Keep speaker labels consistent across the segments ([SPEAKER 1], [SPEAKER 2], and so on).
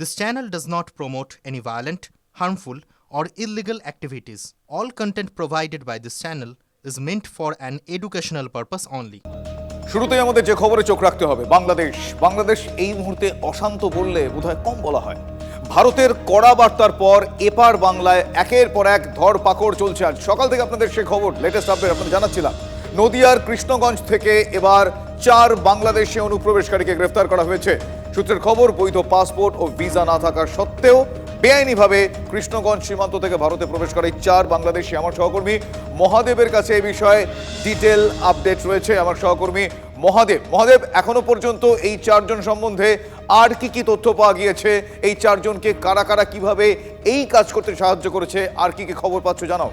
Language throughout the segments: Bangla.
[SPEAKER 1] This channel does not promote any violent, harmful, or illegal activities. All content provided by this channel is meant for an educational purpose only.
[SPEAKER 2] শুরুতেই আমাদের যে খবরে চোখ রাখতে হবে বাংলাদেশ। বাংলাদেশ এই মুহূর্তে অশান্ত বললে বোধহয় কম বলা হয়। ভারতের কড়া বার্তার পর এপার বাংলায় একের পর এক ধর পাকড় চলছে আজ। সকাল থেকে আপনাদের সে খবর লেটেস্ট আপডেট আপনাদের জানাচ্ছিলাম। নদিয়ার কৃষ্ণগঞ্জ থেকে এবার চার বাংলাদেশে অনুপ্রবেশকারীকে গ্রেফতার করা হয়েছে। সূত্রের খবর, বৈধ পাসপোর্ট ও ভিসা না থাকা সত্ত্বেও বেআইনিভাবে কৃষ্ণগঞ্জ সীমান্ত থেকে ভারতে প্রবেশ করে চার বাংলাদেশি আমার সহকর্মী। মহাদেবের কাছে এই বিষয়ে ডিটেল আপডেট রয়েছে আমার সহকর্মী মহাদেব। মহাদেব, এখনও পর্যন্ত এই চারজন সম্বন্ধে আর কি কি তথ্য পাওয়া গিয়েছে? এই চারজনকে কারা কারা কীভাবে এই কাজ করতে সাহায্য করেছে? আর কি কি খবর পাচ্ছ জানাও।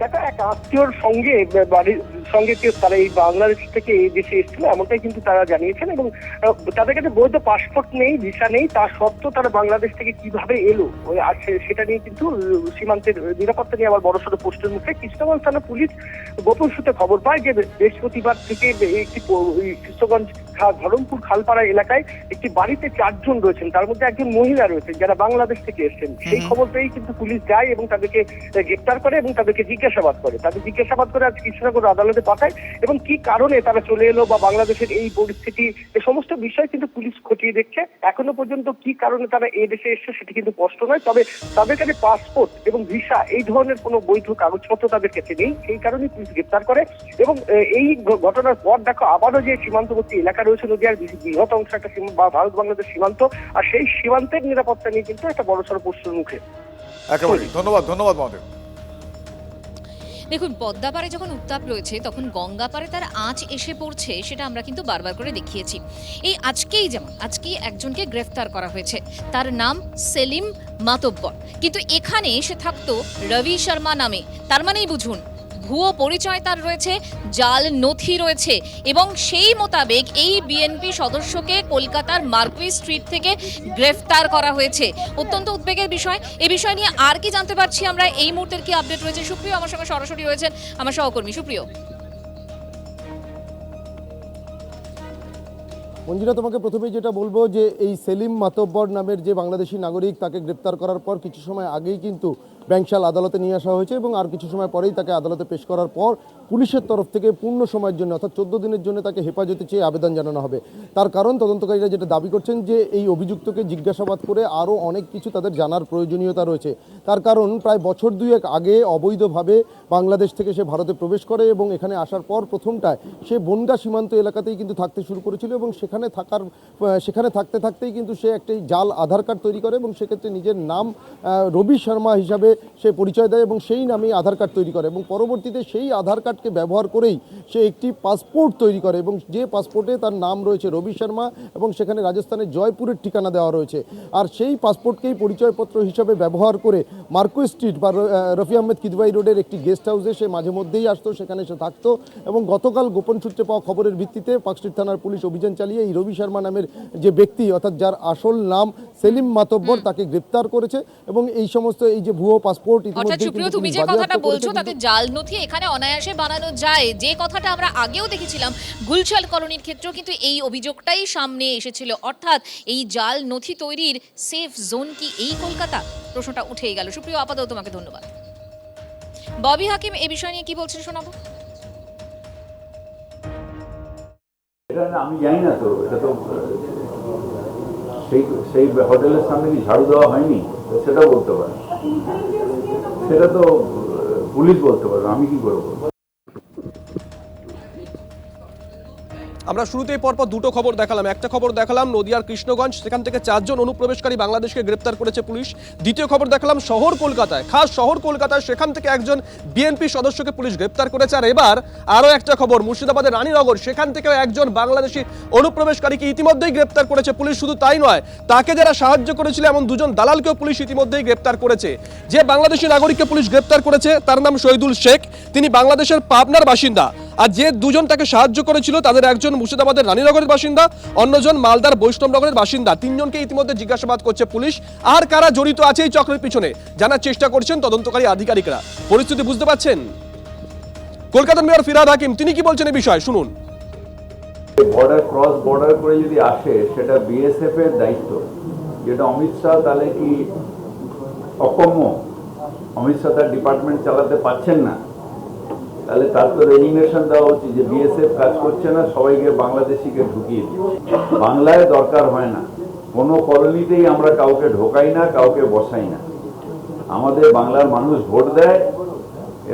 [SPEAKER 3] দেখা এক আত্মীয়র সঙ্গে বাড়ির সঙ্গে কেউ তারা এই বাংলাদেশ থেকে এই দেশে এসেছিল এমনটাই কিন্তু তারা জানিয়েছেন এবং তাদের কাছে বৈধ পাসপোর্ট নেই ভিসা নেই তা সত্ত্বেও তারা বাংলাদেশ থেকে কীভাবে এলো? ওই সেটা নিয়ে কিন্তু সীমান্তের নিরাপত্তা নিয়ে আবার বড়সড় প্রশ্নের মুখে কৃষ্ণগঞ্জ থানা পুলিশ গোপন সূত্রে খবর পায় যে বৃহস্পতিবার থেকে একটি কৃষ্ণগঞ্জ ধরমপুর খালপাড়া এলাকায় একটি বাড়িতে চারজন রয়েছেন তার মধ্যে একজন মহিলা রয়েছেন যারা বাংলাদেশ থেকে এসেছেন। সেই খবর পেয়েই কিন্তু পুলিশ যায় এবং তাদেরকে গ্রেপ্তার করে এবং তাদেরকে জিজ্ঞাসাবাদ করে। তাদের জিজ্ঞাসাবাদ করে আজ কৃষ্ণনগর আদালতে পাঠায় এবং কি কারণে তারা চলে এলো বা বাংলাদেশের এই পরিস্থিতি এ সমস্ত বিষয় কিন্তু পুলিশ খতিয়ে দেখছে। এখনও পর্যন্ত কি কারণে তারা এই দেশে এসছে সেটি কিন্তু স্পষ্ট নয় তবে তাদের কাছে পাসপোর্ট এবং ভিসা এই ধরনের কোনো বৈধ কাগজপত্র তাদের কাছে নেই। সেই কারণেই পুলিশ গ্রেপ্তার করে এবং এই ঘটনার পর দেখো আবারও যে সীমান্তবর্তী এলাকা রয়েছে নদীয়ার বৃহ- বৃহৎ অংশ একটা বা ভারত বাংলাদেশ সীমান্ত আর সেই সীমান্তের নিরাপত্তা নিয়ে কিন্তু একটা বড়সড় প্রশ্নের মুখে।
[SPEAKER 2] একেবারে ধন্যবাদ ধন্যবাদ মহাদেব।
[SPEAKER 4] দেখুন পদ্মাপাড়ে যখন উত্তাপ রয়েছে, তখন গঙ্গাপাড়ে তার আঁচ এসে পড়ছে, সেটা আমরা কিন্তু বারবার করে দেখিয়েছি। এই আজকেই যেমন, আজকেই একজনকে গ্রেফতার করা হয়েছে। তার নাম সেলিম মাতব্বর। কিন্তু এখানে সে থাকতো রবি শর্মা নামে। তার মানেই বুঝুন ভুয়ো পরিচয় তার রয়েছে, জাল নথি রয়েছে এবং সেই মোতাবেক এই বিএনপি সদস্যকে কলকাতার মার্কুই স্ট্রিট থেকে গ্রেফতার করা হয়েছে। অত্যন্ত উদ্বেগের বিষয়। এ বিষয় নিয়ে আর কি জানতে পারছি আমরা? এই মুহূর্তের কি আপডেট রয়েছে? সুপ্রিয়, আমার সঙ্গে সরাসরি রয়েছেন আমার সহকর্মী। সুপ্রিয়।
[SPEAKER 5] মঞ্জিরা, তোমাকে প্রথমেই যেটা বলব যে এই সেলিম মাতব্বর নামের যে বাংলাদেশি নাগরিক তাকে গ্রেপ্তার করার পর কিছু সময় আগেই কিন্তু ব্যাংশাল আদালতে নিয়ে আসা হয়েছে এবং আর কিছু সময় পরেই তাকে আদালতে পেশ করার পর পুলিশের তরফ থেকে পূর্ণ সময়ের জন্য অর্থাৎ চোদ্দ দিনের জন্য তাকে হেফাজতে চেয়ে আবেদন জানানো হবে। তার কারণ তদন্তকারীরা যেটা দাবি করছেন যে এই অভিযুক্তকে জিজ্ঞাসাবাদ করে আরও অনেক কিছু তাদের জানার প্রয়োজনীয়তা রয়েছে। তার কারণ প্রায় বছর দুয়েক আগে অবৈধভাবে বাংলাদেশ থেকে সে ভারতে প্রবেশ করে এবং এখানে আসার পর প্রথমটায় সে বনগা সীমান্ত এলাকাতেই কিন্তু থাকতে শুরু করেছিল এবং সেখানে থাকার, সেখানে থাকতে থাকতেই কিন্তু সে একটি জাল আধার কার্ড তৈরি করে এবং সেক্ষেত্রে নিজের নাম রবি শর্মা হিসাবে সে পরিচয় দেয় এবং সেই নামেই আধার কার্ড তৈরি করে এবং পরবর্তীতে সেই আধার কার্ডকে ব্যবহার করেই সে একটি পাসপোর্ট তৈরি করে এবং যে পাসপোর্টে তার নাম রয়েছে রবি শর্মা এবং সেখানে রাজস্থানের জয়পুরের ঠিকানা দেওয়া রয়েছে। আর সেই পাসপোর্টকেই পরিচয়পত্র হিসাবে ব্যবহার করে মার্কো স্ট্রিট বা রফি আহমেদ কিদবাই রোডের একটি গেস্ট হাউসে সে মাঝে মধ্যেই আসতো সেখানে সে থাকতো এবং গতকাল গোপন সূত্রে পাওয়া খবরের ভিত্তিতে পার্কস্ট্রিট থানার পুলিশ অভিযান চালিয়ে এই রবি শর্মা নামের যে ব্যক্তি অর্থাৎ যার আসল নাম সেলিম মাতব্বর তাকে গ্রেপ্তার করেছে এবং এই সমস্ত এই যে ভুয়ো পাসপোর্ট
[SPEAKER 4] অর্থাৎ সুপ্রিয় তুমি যে কথাটা বলছো তাতে জাল নথি এখানে অনায়াসে বানানো যায়। যে কথাটা আমরা আগেও দেখেছিলাম গুলশাল কলোনির ক্ষেত্রেও কিন্তু এই অভিযোগটাই সামনে এসেছিল। অর্থাৎ এই জাল নথি তৈরির সেফ জোন কি এই কলকাতা? প্রশ্নটা উঠেই গেল। সুপ্রিয় আপাতত তোমাকে ধন্যবাদ। ববি হাকিম এই বিষয় নিয়ে কি বলছেন শোনাবো?
[SPEAKER 6] এটা আমি জানি না তো এটা তো সেই সেই হোটেলের সামনে কি ঝাড়ু দেওয়া হয়নি? সেটা বলতে পারে সেটা তো পুলিশ বলতে পারবে আমি কি করে বলব?
[SPEAKER 7] আমরা শুরুতেই পরপর দুটো খবর দেখালাম। একটা খবর দেখালাম নদিয়ার কৃষ্ণগঞ্জ, সেখান থেকে চারজন অনুপ্রবেশকারী বাংলাদেশকে গ্রেপ্তার করেছে পুলিশ। দ্বিতীয় খবর দেখালাম শহর কলকাতায়। খাস শহর কলকাতায় সেখান থেকে একজন বিএনপি সদস্যকে পুলিশ গ্রেপ্তার করেছে। আর এবার আরও একটা খবর, মুর্শিদাবাদের রানীনগর, সেখান থেকেও একজন বাংলাদেশি অনুপ্রবেশকারীকে ইতিমধ্যেই গ্রেপ্তার করেছে পুলিশ। শুধু তাই নয়, তাকে যারা সাহায্য করেছিল এমন দুজন দালালকেও পুলিশ ইতিমধ্যেই গ্রেপ্তার করেছে। যে বাংলাদেশি নাগরিককে পুলিশ গ্রেপ্তার করেছে, তার নাম শহীদুল শেখ। তিনি বাংলাদেশের পাবনার বাসিন্দা। আর যে দুজন তাকে সাহায্য করেছিল তাদের একজন মুর্শিদাবাদের রানীনগরের বাসিন্দা, অন্যজন মালদার বৈষ্ণবনগরের বাসিন্দা। তিনজনকে ইতিমধ্যে জিজ্ঞাসাবাদ করছে পুলিশ। আর কারা জড়িত আছে এই চক্রের পিছনে? জানার চেষ্টা করছেন তদন্তকারী আধিকারিকরা। পরিস্থিতি বুঝতে পারছেন? কলকাতার মেয়র ফিরাদ হাকিম, তিনি কি বলছেন এই বিষয়ে? শুনুন।
[SPEAKER 6] বর্ডার ক্রস বর্ডার করে যদি আসে, সেটা বিএসএফ এর দায়িত্ব। যেটা অমিত শাহ তাহলে কি অকম্য অমিত শাহ তার ডিপার্টমেন্ট চালাতে পারছেন না। তাহলে তার তো রেজিগনেশন দেওয়া উচিত যে বিএসএফ কাজ করছে না, সবাইকে বাংলাদেশিকে ঢুকিয়ে বাংলায় দরকার হয় না। কোনো কলোনিতেই আমরা কাউকে ঢোকাই না, কাউকে বসাই না। আমাদের বাংলার মানুষ ভোট দেয়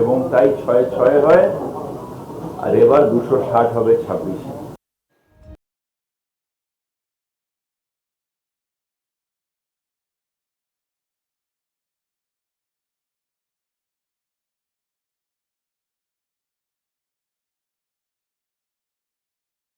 [SPEAKER 6] এবং তাই ছয় ছয় হয়, আর এবার দুশো ষাট হবে ছাব্বিশে।